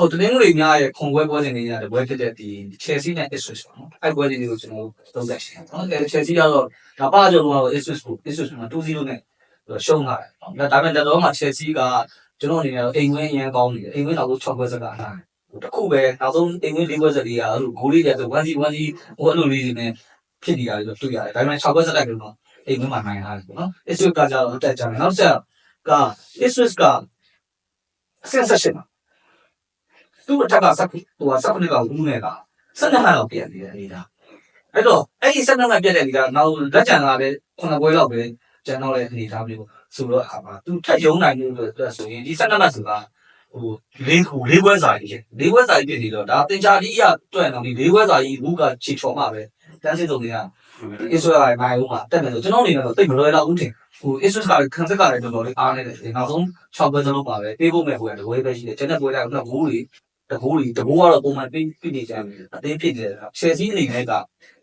ဟိုတနင်္ဂနွေညရဲ့ခုံပွဲပွဲစဉ်တွေညတဲ့ပွဲဖြစ်တဲ့ဒီ Chelsea နဲ့ Ipswich ပေါ့နော်အဲ့ပွဲစဉ်တွေကိုကျွန်တော်တို့သုံးသပ်ရှင်းနော်အဲ Chelsea ကတော့ဒါပါကြောတော့ Ipswich ကို Ipswich မှာ2-0နဲ့ရှုံးလာတယ်နော်ဒါပေမဲ့တော်မှာ Chelsea ကကျွန်တော်အနေနဲ့အိမ်ဝင်းအရင်ကောင်းနေတယ်အိမ်ဝင်းနောက်ဆုံး6ပွဲစကားထားတယ်တခုပဲနောက်ဆုံးအိမ်ဝင်း၄ပွဲစက်လေးကအဲ့လိုဂိုးလေးတွေဆို1-0 1-0ဟိုအဲ့လိုလေးတွေနဲ့ဖြစ်နေရတယ်ဆိုတွေ့ရတယ်ဒါပေမဲ့6ပွဲစက်တိုက်ကတော့အိမ်ဝင်းမှာနိုင်လာတယ်ပေါ့နော် Ipswich ကကြတော့တက်ကြတယ်နောက်ဆက်က Ipswich က sensation သူ့အထက်ကစက်ဟိုကစက်ဖနစ်ကဦးနေတာဆက်နှစ်မှတ်တော့ပြန်နေတယ်နေတာအဲ့တော့အဲ့ဒီဆက်နှစ်မှတ်ပြတ်တဲ့နေတာနောက်လက်ကျန်လာတဲ့ခုနပွဲလောက်ပဲကျန်တော့တဲ့အနေထားမျိုးဆိုတော့အခါမှာသူထက်ယုံနိုင်လို့အတွက်ဆိုရင်ဒီဆက်နှစ်မှတ်ဆိုတာဟိုလေးခုလေးပွဲစာကြီးလေးပွဲစာကြီးပြည့်နေတော့ဒါတင်ချာဒီအရတွေ့အောင်ဒီလေးပွဲစာကြီးဘူးကခြေချော်မှပဲတန်းစစ်စုံတွေကအစ္စရေးကမိုင်ဦးမှာတက်မယ်ဆိုကျွန်တော်အနေနဲ့တော့တိတ်မလွယ်တော့ဘူးထင်ဟိုအစ္စရေးကခံစက်ကလည်းတော်တော်လေးအားနေတယ်နောက်ဆုံး6ပွဲစလုံးပါပဲပေးဖို့မဲ့ဟိုကတပွဲပဲရှိတယ်ကျန်တဲ့ပွဲတွေကနှစ်ဂိုးတွေ တဂိုးတွေတဂိုးကတော့ပုံမှန်ပြီးပြီးနေကြတယ်အသေးဖြစ်နေတယ်ချယ်ဆီအနေနဲ့က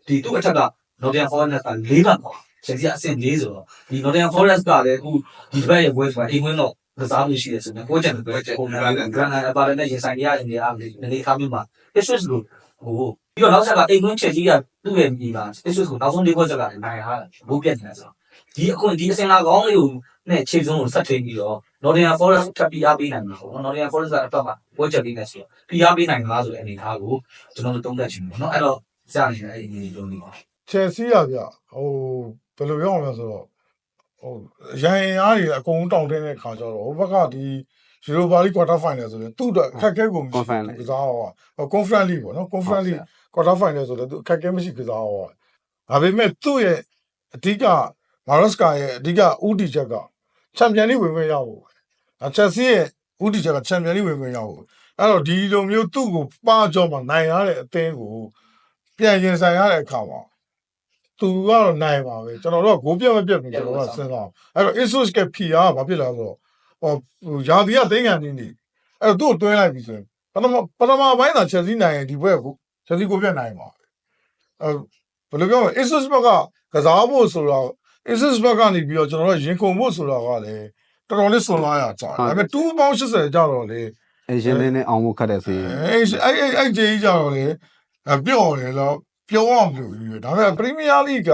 ဒီသူ့အထက်က Nottingham Forest က၄ဘတ်ပေါ့ချယ်ဆီကအဆင့်၄ဆိုတော့ဒီ Nottingham Forest ကလည်းအခုဒီဘက်ရဲ့ပွဲဆိုတာအိမ်ဝင်တော့ကစားလို့ရှိတယ်ဆိုတော့ကိုကျန်တဲ့ပွဲချက်ပုံမှန်ဂရန်နာပါရနဲ့ရင်ဆိုင်ရတဲ့နေရာအနေနဲ့ခါမျိုးမှာ Ipswich ကိုဟိုပြီးတော့နောက်ဆက်ကအိမ်ဝင်ချက်ကြီးကသူ့ရဲ့ညီပါ Ipswich ကိုနောက်ဆုံး၄ပွဲချက်ကလည်းနိုင်ဟာဘိုးပြတ်နေတယ်ဆိုတော့ဒီအခုဒီအစင်လာကောင်းလေးကိုနဲ့ခြေစုံကိုဆက်ထိန်ပြီးတော့ Nottingham Forest ထပ်ပြီးအားပေးနိုင်မှာပေါ့နော် Nottingham Forest ကအတော့မှပွဲချက်လေးနဲ့ဆိုတော့ပြီးအားပေးနိုင်မှာဆိုတဲ့အနေအထားကိုကျွန်တော်တို့သုံးသပ်ချင်တယ်ပေါ့နော်အဲ့တော့စနေတယ်အဲ့ဒီလိုမျိုးပါချယ်ဆီကဗျဟိုဘယ်လိုပြောအောင်လဲဆိုတော့ဟိုရန်ရင်အားတွေအကုန်လုံးတောင်းတင်းတဲ့ခါကျတော့ဟိုဘက်ကဒီယူရိုပါလီကွာတာဖိုင်နယ်ဆိုရင်သူ့အတွက်အခက်အခဲကိုမရှိဘူးကစားဟောကွန်ဖရင့်လီပေါ့နော်ကွန်ဖရင့်လီကွာတာဖိုင်နယ်ဆိုတော့သူအခက်အခဲမရှိကစားဟောဒါပေမဲ့သူ့ရဲ့အဓိကမာရော့စကာရဲ့အဓိကဦးတီချက်က ချန်ပီယံလိဝင်ခွင့်ရဖို့အဲချက်ဆီရဲ့ဦးတီချက်ကချန်ပီယံလိဝင်ခွင့်ရဖို့အဲ့တော့ဒီလိုမျိုးသူ့ကိုပါကြောမှနိုင်ရတဲ့အသင်းကိုပြန်ရင်ဆိုင်ရတဲ့အခါမှာသူကတော့နိုင်ပါပဲကျွန်တော်တို့ကဂိုးပြတ်မပြတ်ဘူးကျွန်တော်တို့ကစဉ်းစားအောင်အဲ့တော့ Asus က PR ကဘာဖြစ်လဲဆိုတော့ဟိုဟိုယာဒီကသိန်းကန်နေနေအဲ့တော့သူ့ကိုတွဲလိုက်ပြီဆိုရင်ပထမပထမပိုင်းသာ Chelsea နိုင်ရင်ဒီဘက်ကို Chelsea ကိုပြတ်နိုင်ပါအဲဘယ်လိုပြောမလဲ Asus ဘက်ကကစားဖို့ဆိုတော့ Asus ဘက်ကနေပြီးတော့ကျွန်တော်တို့ရင်ခုန်ဖို့ဆိုတော့ကလည်းတော်တော်လေးစွန်လာရကြတယ်ဒါပေမဲ့2ပေါင်း80ကြတော့လေအရှင်လေးနဲ့အောင်ဖို့ခက်တယ်ဆိုရင်အဲ့အဲ့အဲ့အဲ့ကြေးကြတော့လေပြော့တယ်တော့ပြောအောင်လို့ပြီးဒါပေမဲ့ပရီးမီးယားလိက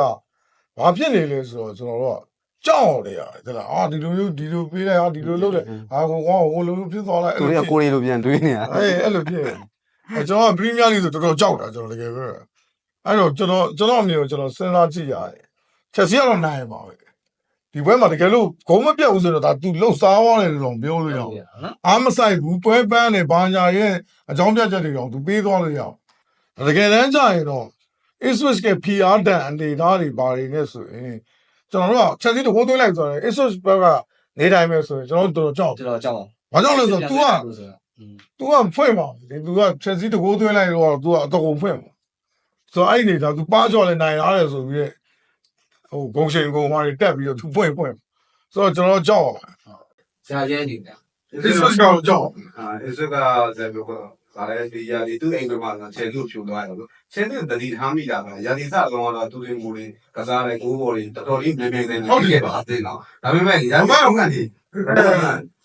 ဘာဖြစ်နေလဲဆိုတော့ကျွန်တော်တို့ကကြောက်နေရတယ်တဲ့လားအာဒီလိုမျိုးဒီလိုပေးလိုက်ဟာဒီလိုလုပ်တယ်ဟာဟိုကောဟိုလိုလိုဖြစ်သွားလိုက်သူတွေကကိုရီလိုပြန်တွေးနေတာအေးအဲ့လိုဖြစ်အဲကျွန်တော်ကပရီးမီးယားလိဆိုတော်တော်ကြောက်တာကျွန်တော်တကယ်ပဲအဲ့တော့ကျွန်တော်ကျွန်တော်အမြင်ကိုကျွန်တော်စဉ်းစားကြည့်ရတယ် ချက်စီကတော့နိုင်ပါပဲဒီဘက်မှာတကယ်လို့ဂုံးမပြတ်ဘူးဆိုတော့ဒါ तू လှုပ်စားသွားတယ်လို့တော့ပြောလို့ရအောင် နော် အားမဆိုင်ဘူးပွဲပန်းနဲ့ဘာညာရဲ့အကြောင်းပြချက်တွေတော့သူပေးသွားလို့ရအောင်တကယ်တမ်းကျရင်တော့ Asus က PR တန်အနေသားတွေဘာတွေနဲ့ဆိုရင်ကျွန်တော်တို့ကချက်စီတကိုးသွင်းလိုက်ဆိုရင် Asus ဘက်ကနေတိုင်းပဲဆိုရင်ကျွန်တော်တို့တော်တော်ကြောက် ကျွန်တော်ကြောက်အောင် ဘာကြောင့်လဲဆိုတော့ तू က तू ကဖွင့်ပါဒီ तू ကချက်စီတကိုးသွင်းလိုက်တော့ तू ကအတော်ကုန်ဖွင့်ပါဆိုတော့အဲ့ဒီနေတာ तू ပါကြော်လဲနိုင်ရတယ်ဆိုပြီး ဟိုဂုံရှင်ဂုံမာတွေတက်ပြီးတော့ तू ဖွင့်ဖွင့်ဆိုတော့ကျွန်တော်ကြောက်ပါဆရာကြီးနေတယ် Asus ကတော့ကြောက်အာအစ်စကဇေဘကဗါလဲဒီယာဒီသူ့အိမ်မှာချဲလူဖြူသွားတယ်လို့ချဲလူတတိထားမိတာပဲယာဒီစကောင်ကတော့သူတွေမူတွေကစားတဲ့ကိုးဘော်တွေတော်တော်လေးမြဲမြဲနေနေဟုတ်ကဲ့ပါအသိတော့ဒါပေမဲ့ရာမအောင်ကနေ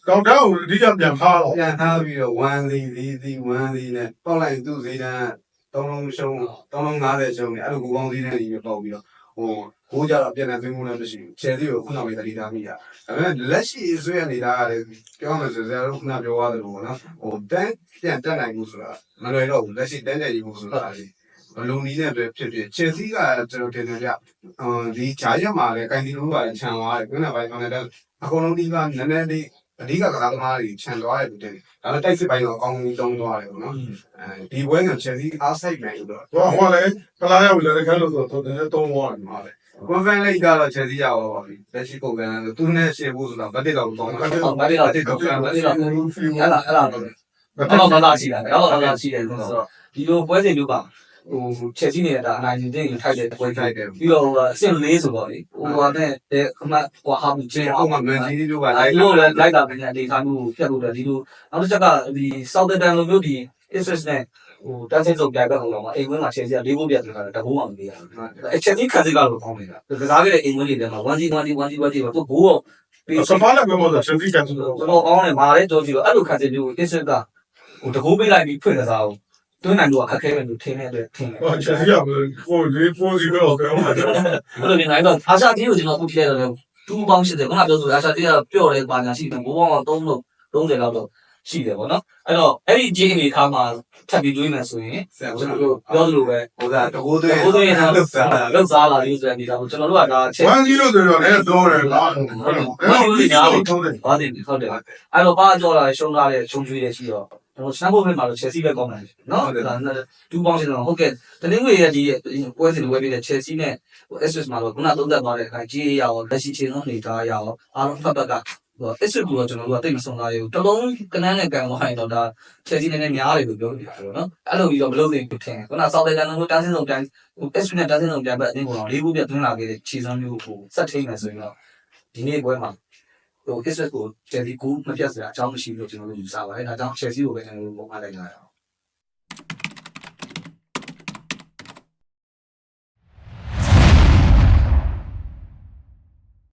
ကောင်းတော့အဓိကပြန်ဖားတော့ပြန်ထားပြီးတော့1စီစီစီ1စီနဲ့ပေါက်လိုက်သူ့စီတန်းသုံးလုံးရှုံးသုံးလုံး90ရှုံးနေအဲ့လိုကိုကောင်းစီနဲ့ဒီပေါက်ပြီးတော့ ဟိုကိုကြတော့ပြန်နေသွင်းမှုလည်းမရှိဘူးချဲစီကိုခုနကပဲတတိထားမိတာဒါပေမဲ့လက်ရှိဆွေးနေတာကလည်းပြောမယ်ဆိုရင်ခုနပြောရတယ်ပေါ့နော်ဟိုတန်းပြန်တက်နိုင်မှုဆိုတာမလွယ်တော့ဘူးလက်ရှိတန်းတက်ရမှုဆိုတာလေဘလုံးနီးနဲ့ပဲဖြစ်ဖြစ်ချယ်ဆီကကျွန်တော်တင်တယ်ဗျအမ်ဒီဂျာရက်မှာလည်းကိုင်တီလိုပါခြံသွားတယ်ခုနကပိုင်းကနေတော့အကုန်လုံးဒီကနည်းနည်းလေး အဓိကကစားသမားတွေခြံသွားတယ်လို့တင်တယ်ဒါပေမဲ့တိုက်စစ်ပိုင်းတော့အကောင်းကြီးတုံးသွားတယ်ပေါ့နော်အဲဒီပွဲကချယ်ဆီအားစိုက်မယ်လို့တော့ဟိုဟိုလည်းကလာရောက်လည်းခက်လို့ဆိုတော့တော်တော်တုံးသွားတယ်မှာလေကွန်ဖန်လိတ်ကတော့ချယ်ဆီရပါပါပြီလက်ရှိပုံစံဆိုသူနဲ့ရှေ့ဖို့ဆိုတာဗတ်တစ်တော့ကောင်းတာဟုတ်ပါပြီတော့တိတ်တော့ပြန်ပါလိမ့်တော့အဲ့လားအဲ့လားတော့အဲ့တော့ဘာသာရှိတာအဲ့တော့ဘာသာရှိတယ်ဆိုတော့ဒီလိုပွဲစဉ်မျိုးပါ ဟိုချက်စီနေတာအနိုင်ယူတဲ့ထိုက်တဲ့ပွဲထိုက်တယ်ပြီးတော့အဆင့်၄ဆိုတော့လေဟိုဟာနဲ့ခမကွာဟာမှုချင်းအောက်မှာမန်စီးတီးတို့ကအဲ့လိုလည်းလိုက်တာပဲအနေထားမျိုးဖြတ်လို့တယ်ဒီလိုနောက်တစ်ချက်ကဒီ Southampton လိုမျိုးဒီ Ipswich နဲ့ဟိုတန်းစင်းစုံပြိုင်ဘက်ဟိုတော့မှာအိမ်ဝင်းမှာချက်စီက၄ဘိုးပြတ်တယ်ခါတဘိုးမှမပေးရဘူးအဲ့ချက်စီခန်းစီကတော့ကောင်းနေတာကစားခဲ့တဲ့အိမ်ဝင်းတွေထဲမှာ1 1 1 1 1 1မှာသူဘိုးတော့ပြီးစပါးလည်းပြောလို့ချက်စီကန်ဆိုတော့ကျွန်တော်ကောင်းတယ်မာလဲကြောကြည့်တော့အဲ့လိုခန်းစီမျိုး Ipswich ကဟိုတကူပေးလိုက်ပြီးဖွင့်ကစားအောင် တွင်းနိုင်တော့အခက်ခဲပဲလို့ထင်တဲ့အတွက်ထင်တယ်ဟောချက်စီကကိုဒီပိုစီတော့ပြောမှာတယ်ဘယ်လိုမြင်နိုင်တော့အာရှတီးကိုကျွန်တော်အခုဖြစ်ရတယ်တူပေါင်း80ခုနပြောဆိုအာရှတီးကပျော့တယ်ပါညာရှိတယ်ဘိုးပေါင်းတော့3လို့30လောက်တော့ရှိတယ်ပေါ့နော်အဲ့တော့အဲ့ဒီဂျင်းအနေထားမှာထပ်ပြီးတွေးမယ်ဆိုရင်ဆရာကျွန်ကျွန်တော်တော်တို့ပြောသလိုပဲဟိုကတကိုးသွင်းဘိုးသွင်းထားလောက်စားတာလောက်စားလာလို့ဆိုတဲ့အနေထားကိုကျွန်တော်တို့ကဒါချက်ဝမ်ကြီးလို့ဆိုတော့လည်းတော့တယ်လားဟုတ်တယ်အဲ့တော့ဒီထုံးတယ်ဘာတင်ဟုတ်တယ်အဲ့တော့ပါကြောလာရှုံးလာတဲ့ရှုံးကျွေးတဲ့ရှိတော့ကျွန် တော်စနပ်ဖို့ဘက်မှာတော့ Chelsea ပဲကောင်းတယ်နော်ဒါတူပေါင်းစင်တော့ဟုတ်ကဲ့တနင်္ဂနွေရဲ့ဒီပွဲစဉ်ဝယ်ပြီးတဲ့ Chelsea နဲ့ SS မှာတော့ခုနသုံးသက်သွားတဲ့အခါကြီးရအောင်လက်ရှိချင်းဆုံးနေတာရအောင်အားလုံးဖက်ဖက်ကဟို SS ကိုတော့ကျွန်တော်တို့ကတိတ်မဆုံးသားရဘူးတလုံးကနန်းနဲ့ကန်သွားရင်တော့ဒါ Chelsea နဲ့များတယ်လို့ပြောလို့ရတယ်နော်အဲ့လိုပြီးတော့မလုပ်သေးဘူးထင်ခုနဆောက်တဲ့ကန်လုံးတန်းစင်းဆုံးတန်း SS နဲ့တန်းစင်းဆုံးတန်းပဲအတင်းကတော့လေးခုပြသွင်းလာခဲ့တဲ့ခြေစမ်းမျိုးကိုစက်ထိန်မယ်ဆိုရင်တော့ဒီနေ့ပွဲမှာ ဟို SS ကို Chelsea ကိုမပြတ်စရာအကြောင်းမရှိဘူးလို့ကျွန်တော်တို့ယူဆပါတယ်။ဒါကြောင့် Chelsea ကိုပဲကျွန်တော်တို့ပုံမှန်လိုက်ကြရအောင်